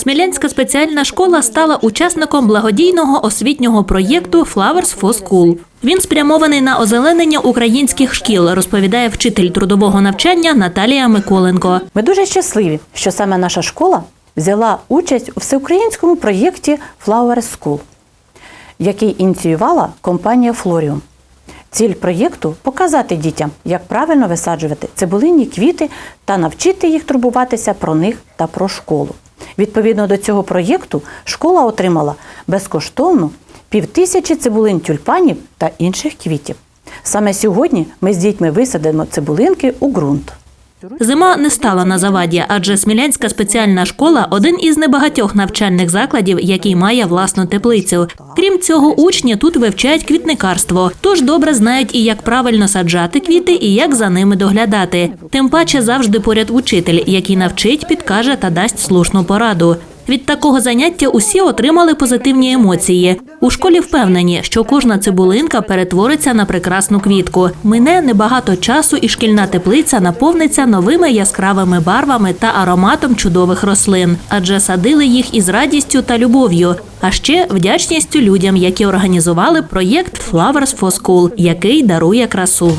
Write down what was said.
Смілянська спеціальна школа стала учасником благодійного освітнього проєкту Flowers for School. Він спрямований на озеленення українських шкіл, розповідає вчитель трудового навчання Наталія Миколенко. Ми дуже щасливі, що саме наша школа взяла участь у всеукраїнському проєкті Flowers School, який ініціювала компанія Флоріум. Ціль проєкту показати дітям, як правильно висаджувати цибулинні квіти та навчити їх турбуватися про них та про школу. Відповідно до цього проєкту школа отримала безкоштовно півтисячі цибулин тюльпанів та інших квітів. Саме сьогодні ми з дітьми висадимо цибулинки у ґрунт. Зима не стала на заваді, адже Смілянська спеціальна школа один із небагатьох навчальних закладів, який має власну теплицю. Крім цього, учні тут вивчають квітникарство, тож добре знають і як правильно саджати квіти, і як за ними доглядати. Тим паче завжди поряд учитель, який навчить, підкаже та дасть слушну пораду. Від такого заняття усі отримали позитивні емоції. У школі впевнені, що кожна цибулинка перетвориться на прекрасну квітку. Мине небагато часу, і шкільна теплиця наповниться новими яскравими барвами та ароматом чудових рослин, адже садили їх із радістю та любов'ю. А ще вдячністю людям, які організували проєкт Flowers for School, який дарує красу.